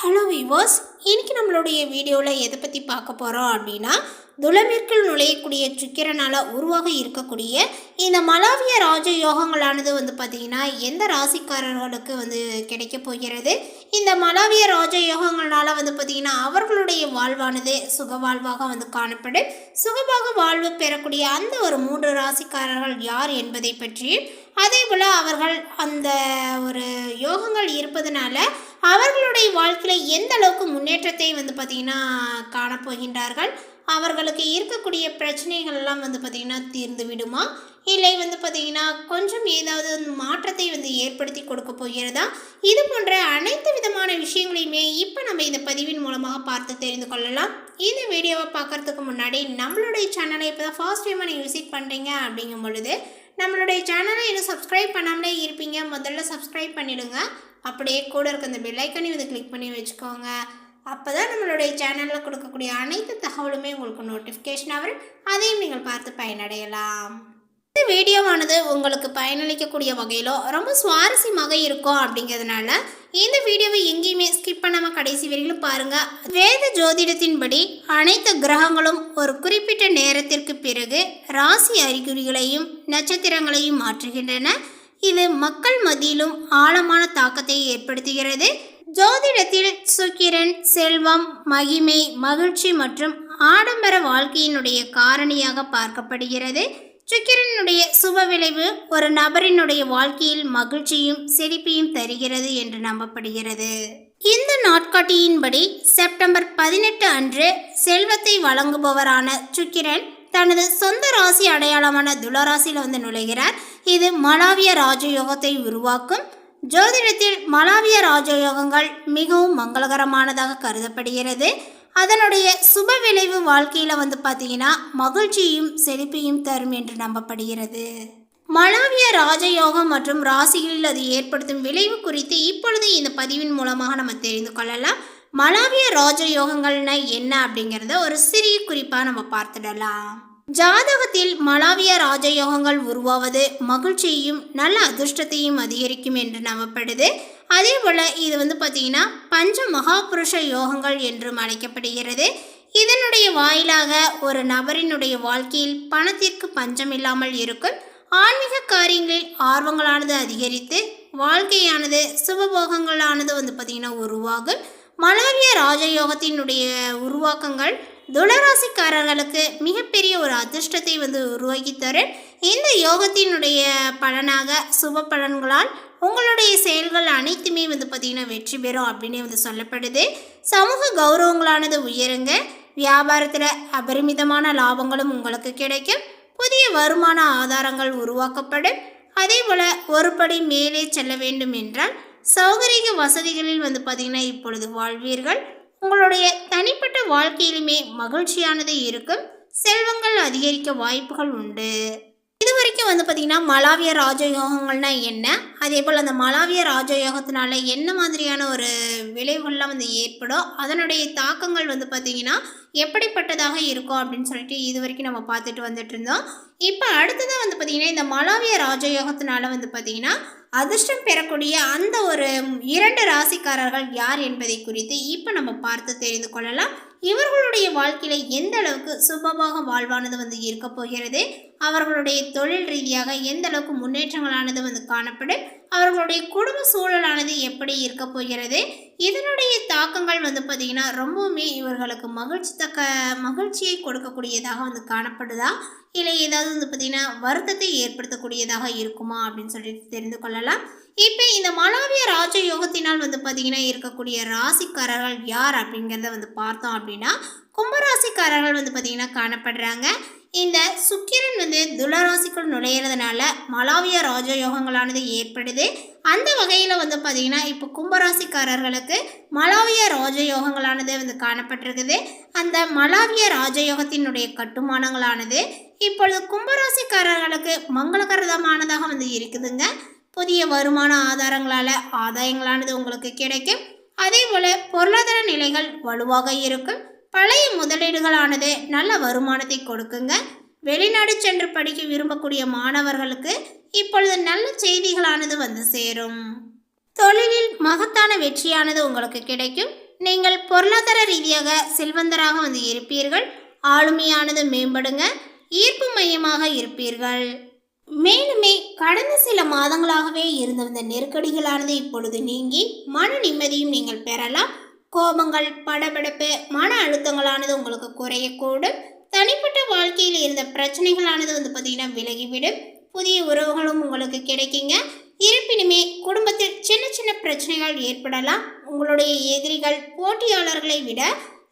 Hello viewers இன்றைக்கி நம்மளுடைய வீடியோவில் எதை பற்றி பார்க்க போகிறோம் அப்படின்னா துளமிற்குள் நுழையக்கூடிய சுக்கிரனால் உருவாக இருக்கக்கூடிய இந்த மலாவிய ராஜ யோகங்களானது வந்து பார்த்திங்கன்னா எந்த ராசிக்காரர்களுக்கு வந்து கிடைக்க போகிறது? இந்த மலாவிய ராஜ யோகங்களால் வந்து பார்த்திங்கன்னா அவர்களுடைய வாழ்வானது சுக வாழ்வாக வந்து காணப்படும். சுகமாக வாழ்வு பெறக்கூடிய அந்த ஒரு மூன்று ராசிக்காரர்கள் யார் என்பதை பற்றி அதே போல் அவர்கள் அந்த ஒரு யோகங்கள் இருப்பதனால அவர்களுடைய வாழ்க்கையில் எந்த அளவுக்கு முன்னேற்றத்தை வந்து பார்த்திங்கன்னா காணப்போகின்றார்கள்? அவர்களுக்கு இருக்கக்கூடிய பிரச்சனைகள் எல்லாம் வந்து பார்த்திங்கன்னா தீர்ந்து விடுமா? இல்லை வந்து பார்த்திங்கன்னா கொஞ்சம் ஏதாவது மாற்றத்தை வந்து ஏற்படுத்தி கொடுக்க போகிறதா? இது போன்ற அனைத்து விதமான விஷயங்களையுமே இப்போ நம்ம இந்த பதிவின் மூலமாக பார்த்து தெரிந்து கொள்ளலாம். இந்த வீடியோவை பார்க்கறதுக்கு முன்னாடி நம்மளுடைய சேனலை இப்போ தான் ஃபர்ஸ்ட் டைமாக நீங்கள் விசிட் பண்ணுறீங்க அப்படிங்கும் பொழுது நம்மளுடைய சேனலை இன்னும் சப்ஸ்கிரைப் பண்ணாமலே இருப்பீங்க. முதல்ல சப்ஸ்கிரைப் பண்ணிடுங்க. அப்படியே கூட இருக்க அந்த பெல்லைக்கனையும் வந்து கிளிக் பண்ணி வச்சுக்கோங்க. அப்போ தான் நம்மளுடைய சேனலில் கொடுக்கக்கூடிய அனைத்து தகவலுமே உங்களுக்கு நோட்டிஃபிகேஷன் வரும். அதையும் நீங்கள் பார்த்து பயனடையலாம். இந்த வீடியோவானது உங்களுக்கு பயனளிக்கக்கூடிய வகையிலோ ரொம்ப சுவாரஸ்யமாக இருக்கும் அப்படிங்கிறதுனால இந்த வீடியோவை எங்கேயுமே ஸ்கிப் பண்ணாமல் கடைசி வரையிலும் பாருங்கள் வேத ஜோதிடத்தின்படி அனைத்து கிரகங்களும் ஒரு குறிப்பிட்ட நேரத்திற்கு பிறகு ராசி அறிகுறிகளையும் நட்சத்திரங்களையும் மாற்றுகின்றன. இது மக்கள் மத்தியிலும் ஆழமான தாக்கத்தை ஏற்படுத்துகிறது. ஜோதிடத்தில் சுக்கிரன் செல்வம் மகிமை மகிழ்ச்சி மற்றும் ஆடம்பர வாழ்க்கையினுடைய காரணியாக பார்க்கப்படுகிறது. சுக்கிரனுடைய சுப விளைவு ஒரு நபரினுடைய வாழ்க்கையில் மகிழ்ச்சியும் செழிப்பையும் தருகிறது என்று நம்பப்படுகிறது. இந்த நாட்காட்டியின்படி செப்டம்பர் பதினெட்டு அன்று செல்வத்தை வழங்குபவரான சுக்கிரன் தனது சொந்த ராசி அடையாளமான துளராசியில் வந்து நுழைகிறார். இது மலாவிய ராஜயோகத்தை உருவாக்கும். ஜோதிடத்தில் மலாவிய ராஜயோகங்கள் மிகவும் மங்களகரமானதாக கருதப்படுகிறது. அதனுடைய சுப விளைவு வாழ்க்கையில் வந்து பார்த்தீங்கன்னா மகிழ்ச்சியும் செழிப்பையும் தரும் என்று நம்பப்படுகிறது. மலாவிய ராஜயோகம் மற்றும் ராசிகளில் அது ஏற்படுத்தும் விளைவு குறித்து இப்பொழுது இந்த பதிவின் மூலமாக நம்ம தெரிந்து கொள்ளலாம். மலாவிய ராஜயோகங்கள்னா என்ன அப்படிங்கிறத ஒரு சிறிய குறிப்பாக நம்ம பார்த்துடலாம். ஜாதகத்தில் மலாவிய ராஜயோகங்கள் உருவாவது மகிழ்ச்சியையும் நல்ல அதிர்ஷ்டத்தையும் அதிகரிக்கும் என்று நம்பப்படுது. அதே போல் இது வந்து பார்த்திங்கன்னா பஞ்ச மகாபுருஷ யோகங்கள் என்றும் அழைக்கப்படுகிறது. இதனுடைய வாயிலாக ஒரு நபரினுடைய வாழ்க்கையில் பணத்திற்கு பஞ்சம் இல்லாமல் இருக்கும் ஆன்மீக காரியங்களில் ஆர்வங்களானது அதிகரித்து வாழ்க்கையானது சுபபோகங்களானது வந்து பார்த்திங்கன்னா உருவாகும். மலாவிய ராஜயோகத்தினுடைய உருவாக்கங்கள் துளராசிக்காரர்களுக்கு மிகப்பெரிய ஒரு அதிர்ஷ்டத்தை வந்து உருவாக்கி தரும். இந்த யோகத்தினுடைய பலனாக சுப பலன்களால் உங்களுடைய செயல்கள் அனைத்துமே வந்து பார்த்திங்கன்னா வெற்றி பெறும் அப்படின்னு வந்து சொல்லப்படுது. சமூக கௌரவங்களானது உயருங்க. வியாபாரத்தில் அபரிமிதமான லாபங்களும் உங்களுக்கு கிடைக்கும். புதிய வருமான ஆதாரங்கள் உருவாக்கப்படும். அதே போல் ஒருபடி மேலே செல்ல வேண்டும் என்றால் சௌகரிக வசதிகளில் வந்து பார்த்திங்கன்னா இப்பொழுது வாழ்வீர்கள். உங்களுடைய தனிப்பட்ட வாழ்க்கையிலுமே மகிழ்ச்சியானது இருக்கும். செல்வங்கள் அதிகரிக்க வாய்ப்புகள் உண்டு. இது வரைக்கும் வந்து பார்த்திங்கன்னா மலாவிய ராஜயோகங்கள்னா என்ன? அதே போல் அந்த மலாவிய ராஜயோகத்தினால என்ன மாதிரியான ஒரு விளைவுகள்லாம் வந்து ஏற்படும்? அதனுடைய தாக்கங்கள் வந்து பார்த்திங்கன்னா எப்படிப்பட்டதாக இருக்கும் அப்படின்னு சொல்லிட்டு இது வரைக்கும் நம்ம பார்த்துட்டு வந்துட்டு இருந்தோம் இப்போ அடுத்ததாக வந்து பார்த்திங்கன்னா இந்த மலாவிய ராஜயோகத்தினால வந்து பார்த்திங்கன்னா அதிர்ஷ்டம் பெறக்கூடிய அந்த ஒரு இரண்டு ராசிக்காரர்கள் யார் என்பதை குறித்து இப்போ நம்ம பார்த்து தெரிந்து கொள்ளலாம். இவர்களுடைய வாழ்க்கையில் எந்த அளவுக்கு சுபமாக வாழ்வானது வந்து இருக்க போகிறது? அவர்களுடைய தொழில் ரீதியாக எந்த அளவுக்கு முன்னேற்றங்களானது வந்து காணப்படும்? அவர்களுடைய குடும்ப சூழலானது எப்படி இருக்க போகிறது? இதனுடைய தாக்கங்கள் வந்து பார்த்திங்கன்னா ரொம்பவுமே இவர்களுக்கு மகிழ்ச்சி தக்க மகிழ்ச்சியை கொடுக்கக்கூடியதாக வந்து காணப்படுதா? இல்லை ஏதாவது வந்து பார்த்திங்கன்னா வருத்தத்தை ஏற்படுத்தக்கூடியதாக இருக்குமா? அப்படின்னு சொல்லிட்டு தெரிந்து கொள்ளலாம். இப்போ இந்த மலாவிய ராஜ யோகத்தினால் வந்து பார்த்திங்கன்னா இருக்கக்கூடிய ராசிக்காரர்கள் யார் அப்படிங்கிறத வந்து பார்த்தோம் அப்படின்னா கும்பராசிக்காரர்கள் வந்து பார்த்திங்கன்னா காணப்படுறாங்க. இந்த சுக்கிரன் வந்து துளராசிக்குள் நுழையிறதுனால மலாவிய ராஜயோகங்களானது ஏற்படுது. அந்த வகையில் வந்து பார்த்திங்கன்னா இப்போ கும்பராசிக்காரர்களுக்கு மலாவிய ராஜயோகங்களானது வந்து காணப்பட்டிருக்குது. அந்த மலாவிய ராஜயோகத்தினுடைய கட்டுமானங்களானது இப்பொழுது கும்பராசிக்காரர்களுக்கு மங்களகரதமானதாக வந்து இருக்குதுங்க. புதிய வருமான ஆதாரங்களால் ஆதாயங்களானது உங்களுக்கு கிடைக்கும். அதே போல் பொருளாதார நிலைகள் வலுவாக இருக்கும். பழைய முதலீடுகளானது நல்ல வருமானத்தை கொடுக்குங்க. வெளிநாடு சென்று படிக்க விரும்பக்கூடிய மாணவர்களுக்கு இப்பொழுது நல்ல செய்திகளானது வந்து சேரும். தொழிலில் மகத்தான வெற்றியானது உங்களுக்கு கிடைக்கும். நீங்கள் பொருளாதார ரீதியாக செல்வந்தராக வந்து இருப்பீர்கள். ஆளுமையானது மேம்படுங்க. ஈர்ப்பு மையமாக இருப்பீர்கள். மேலுமே கடந்த சில மாதங்களாகவே இருந்து வந்த நெருக்கடிகளானது இப்பொழுது நீங்கி மன நிம்மதியும் நீங்கள் பெறலாம். கோபங்கள் படபடப்பு மன அழுத்தங்களானது உங்களுக்கு குறையக்கூடும். தனிப்பட்ட வாழ்க்கையில் இருந்த பிரச்சனைகளானது வந்து பார்த்திங்கன்னா விலகிவிடும். புதிய உறவுகளும் உங்களுக்கு கிடைக்குங்க. இருப்பினுமே குடும்பத்தில் சின்ன சின்ன பிரச்சனைகள் ஏற்படலாம். உங்களுடைய எதிரிகள் போட்டியாளர்களை விட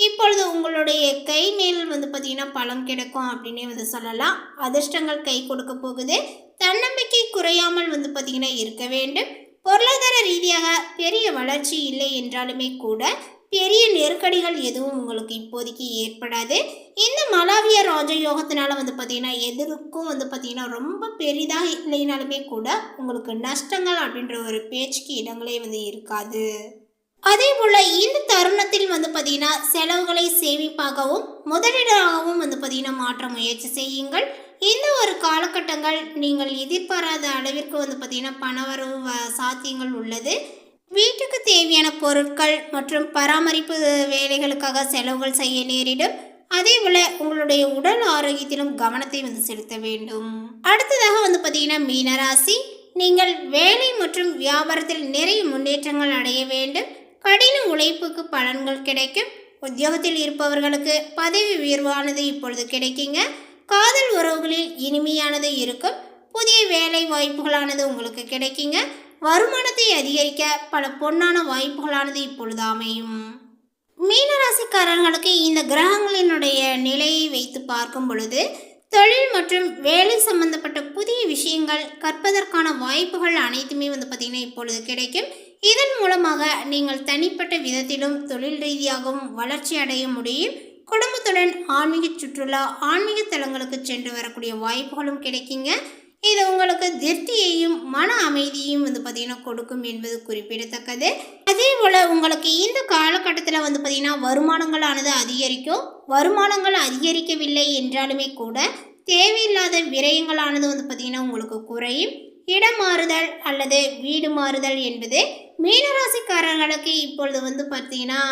இப்பொழுது உங்களுடைய கை மேல் வந்து பார்த்தீங்கன்னா பலம் கிடைக்கும் அப்படின்னே வந்து சொல்லலாம். அதிர்ஷ்டங்கள் கை கொடுக்க போகுது. தன்னம்பிக்கை குறையாமல் வந்து பார்த்தீங்கன்னா இருக்க வேண்டும். பொருளாதார ரீதியாக பெரிய வளர்ச்சி இல்லை என்றாலுமே கூட பெரிய நெருக்கடிகள் எதுவும் உங்களுக்கு இப்போதைக்கு ஏற்படாது. இந்த மலாவிய ராஜயோகத்தினால வந்து பார்த்தீங்கன்னா எதிர்க்கும் வந்து பார்த்தீங்கன்னா ரொம்ப பெரிதாக இல்லைனாலுமே கூட உங்களுக்கு நஷ்டங்கள் அப்படின்ற ஒரு பேச்சுக்கு இடங்களே வந்து இருக்காது. அதே போல் இந்த தருணத்தில் வந்து பார்த்தீங்கன்னா செலவுகளை சேமிப்பாகவும் முதலீடாகவும் வந்து பார்த்தீங்கன்னா மாற்ற முயற்சி செய்யுங்கள். இந்த ஒரு காலகட்டங்கள் நீங்கள் எதிர்பாராத அளவிற்கு வந்து பார்த்தீங்கன்னா பணவரவு சாத்தியங்கள் உள்ளது. வீட்டுக்கு தேவையான பொருட்கள் மற்றும் பராமரிப்பு வேலைகளுக்காக செலவுகள் செய்ய நேரிடும். அதே போல் உங்களுடைய உடல் ஆரோக்கியத்திலும் கவனத்தை வந்து செலுத்த வேண்டும். அடுத்ததாக வந்து பார்த்தீங்கன்னா மீனராசி. நீங்கள் வேலை மற்றும் வியாபாரத்தில் நிறைய முன்னேற்றங்கள் அடைய வேண்டும். கடின உழைப்புக்கு பலன்கள் கிடைக்கும். உத்தியோகத்தில் இருப்பவர்களுக்கு பதவி உயர்வானது இப்பொழுது கிடைக்குங்க. காதல் உறவுகளில் இனிமையானது இருக்கும். புதிய வேலை வாய்ப்புகளானது உங்களுக்கு கிடைக்குங்க. வருமானத்தை அதிகரிக்க பல பொன்னான வாய்ப்புகளானது இப்பொழுது அமையும். மீனராசிக்காரர்களுக்கு இந்த கிரகங்களினுடைய நிலையை வைத்து பார்க்கும் பொழுது தொழில் மற்றும் வேலை சம்பந்தப்பட்ட புதிய விஷயங்கள் கற்பதற்கான வாய்ப்புகள் அனைத்துமே வந்து பார்த்திங்கன்னா இப்பொழுது கிடைக்கும். இதன் மூலமாக நீங்கள் தனிப்பட்ட விதத்திலும் தொழில் ரீதியாகவும் வளர்ச்சி அடைய முடியும். குடும்பத்துடன் ஆன்மீக சுற்றுலா ஆன்மீக தலங்களுக்கு சென்று வரக்கூடிய வாய்ப்புகளும் கிடைக்குங்க. இது உங்களுக்கு திருப்தியையும் மன அமைதியையும் வந்து பார்த்திங்கன்னா கொடுக்கும் என்பது குறிப்பிடத்தக்கது. அதே போல் உங்களுக்கு இந்த காலகட்டத்தில் வந்து பார்த்திங்கன்னா வருமானங்களானது அதிகரிக்கும். வருமானங்கள் அதிகரிக்கவில்லை என்றாலுமே கூட தேவையில்லாத விரயங்களானது வந்து பார்த்திங்கன்னா உங்களுக்கு குறையும். இடம் மாறுதல் அல்லது வீடு மாறுதல் என்பது மீனராசிக்காரர்களுக்கு இப்பொழுது வந்து பார்த்தீங்கன்னா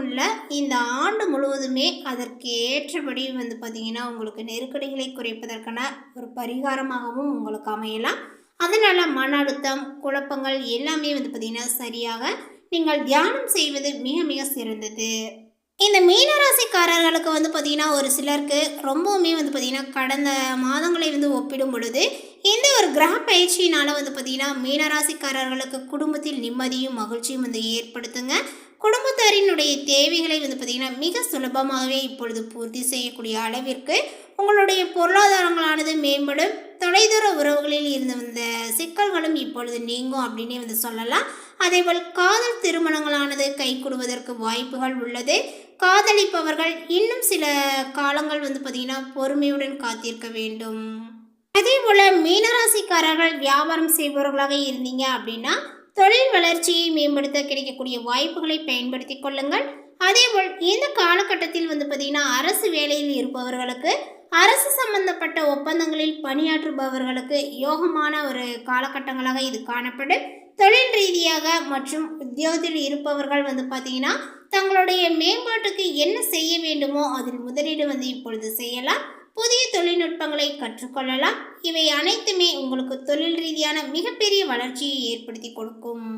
இல்லை இந்த ஆண்டு முழுவதுமே அதற்கு ஏற்றபடி வந்து பார்த்திங்கன்னா உங்களுக்கு நெருக்கடிகளை குறைப்பதற்கான ஒரு பரிகாரமாகவும் உங்களுக்கு அமையலாம். அதனால் மன அழுத்தம் குழப்பங்கள் எல்லாமே வந்து பார்த்திங்கன்னா சரியாக நீங்கள் தியானம் செய்வது மிக மிக சிறந்தது. இந்த மீனராசிக்காரர்களுக்கு வந்து பார்த்திங்கன்னா ஒரு சிலருக்கு ரொம்பவுமே வந்து பார்த்திங்கன்னா கடந்த மாதங்களை வந்து ஒப்பிடும் பொழுது இந்த ஒரு கிரக பயிற்சியினால் வந்து பார்த்திங்கன்னா மீனராசிக்காரர்களுக்கு குடும்பத்தில் நிம்மதியும் மகிழ்ச்சியும் வந்து ஏற்படுத்துங்க. குடும்பத்தாரினுடைய தேவைகளை வந்து பார்த்திங்கன்னா மிக சுலபமாகவே இப்பொழுது பூர்த்தி செய்யக்கூடிய அளவிற்கு உங்களுடைய பொருளாதாரங்களானது மேம்படும். தொலைதூர உறவுகளில் இருந்து வந்த சிக்கல்களும் இப்பொழுது நீங்கும் அப்படின்னே வந்து சொல்லலாம். அதேபோல் காதல் திருமணங்களானது கைகூடுவதற்கு வாய்ப்புகள் உள்ளது. காதலிப்பவர்கள் இன்னும் சில காலங்கள் வந்து பார்த்திங்கன்னா பொறுமையுடன் காத்திருக்க வேண்டும். அதே போல் மீனராசிக்காரர்கள் வியாபாரம் செய்பவர்களாக இருந்தீங்க அப்படின்னா தொழில் வளர்ச்சியை மேம்படுத்த கிடைக்கக்கூடிய வாய்ப்புகளை பயன்படுத்தி கொள்ளுங்கள். அதேபோல் இந்த காலகட்டத்தில் வந்து பார்த்திங்கன்னா அரசு வேலையில் இருப்பவர்களுக்கு அரசு சம்பந்தப்பட்ட ஒப்பந்தங்களில் பணியாற்றுபவர்களுக்கு யோகமான ஒரு காலகட்டங்களாக இது காணப்படும். தொழில் ரீதியாக மற்றும் உத்தியோகத்தில் இருப்பவர்கள் வந்து பார்த்தீங்கன்னா தங்களுடைய மேம்பாட்டுக்கு என்ன செய்ய வேண்டுமோ அதில் முதலீடு வந்து இப்பொழுது செய்யலாம். புதிய தொழில்நுட்பங்களை கற்றுக்கொள்ளலாம். இவை அனைத்துமே உங்களுக்கு தொழில் ரீதியான மிகப்பெரிய வளர்ச்சியை ஏற்படுத்தி கொடுக்கும்.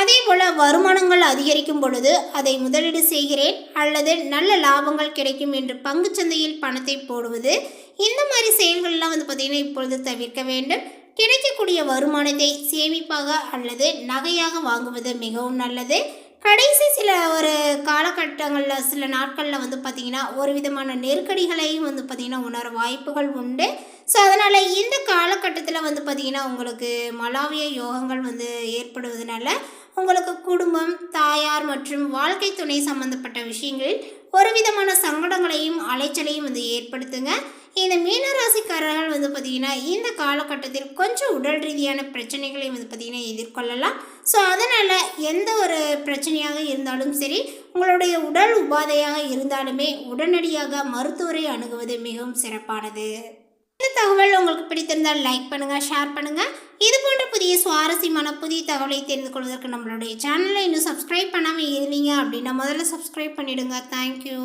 அதே போல் வருமானங்கள் அதிகரிக்கும் பொழுது அதை முதலீடு செய்கிறேன் அல்லது நல்ல லாபங்கள் கிடைக்கும் என்று பங்குச்சந்தையில் பணத்தை போடுவது இந்த மாதிரி செயல்கள்லாம் வந்து பார்த்திங்கன்னா இப்பொழுது தவிர்க்க வேண்டும். கிடைக்கக்கூடிய வருமானத்தை சேமிப்பாக அல்லது நகையாக வாங்குவது மிகவும் நல்லது. கடைசி சில ஒரு காலகட்டங்களில் சில நாட்களில் வந்து பார்த்திங்கன்னா ஒரு விதமான நெருக்கடிகளையும் வந்து பார்த்திங்கன்னா உணர வாய்ப்புகள் உண்டு. ஸோ அதனால் இந்த காலகட்டத்தில் வந்து பார்த்திங்கன்னா உங்களுக்கு மலாவிய யோகங்கள் வந்து ஏற்படுவதனால உங்களுக்கு குடும்பம் தாயார் மற்றும் வாழ்க்கை துணை சம்பந்தப்பட்ட விஷயங்களில் ஒரு விதமான சங்கடங்களையும் அலைச்சலையும் வந்து ஏற்படுத்துங்க. இந்த மீனராசிக்காரர்கள் வந்து பார்த்திங்கன்னா இந்த காலகட்டத்தில் கொஞ்சம் உடல் ரீதியான பிரச்சனைகளை வந்து பார்த்திங்கன்னா எதிர்கொள்ளலாம். ஸோ அதனால் எந்த ஒரு பிரச்சனையாக இருந்தாலும் சரி உங்களுடைய உடல் உபாதையாக இருந்தாலுமே உடனடியாக மருத்துவரை அணுகுவது மிகவும் சிறப்பானது. இந்த தகவல் உங்களுக்கு பிடித்திருந்தால் லைக் பண்ணுங்கள் ஷேர் பண்ணுங்கள் இது போன்ற புதிய சுவாரஸ்யமான புதிய தகவலை தெரிந்து கொள்வதற்கு நம்மளுடைய சேனலை இன்னும் சப்ஸ்கிரைப் பண்ணாமல் இருந்தீங்க அப்படின்னா முதல்ல சப்ஸ்கிரைப் பண்ணிவிடுங்க தேங்க்யூ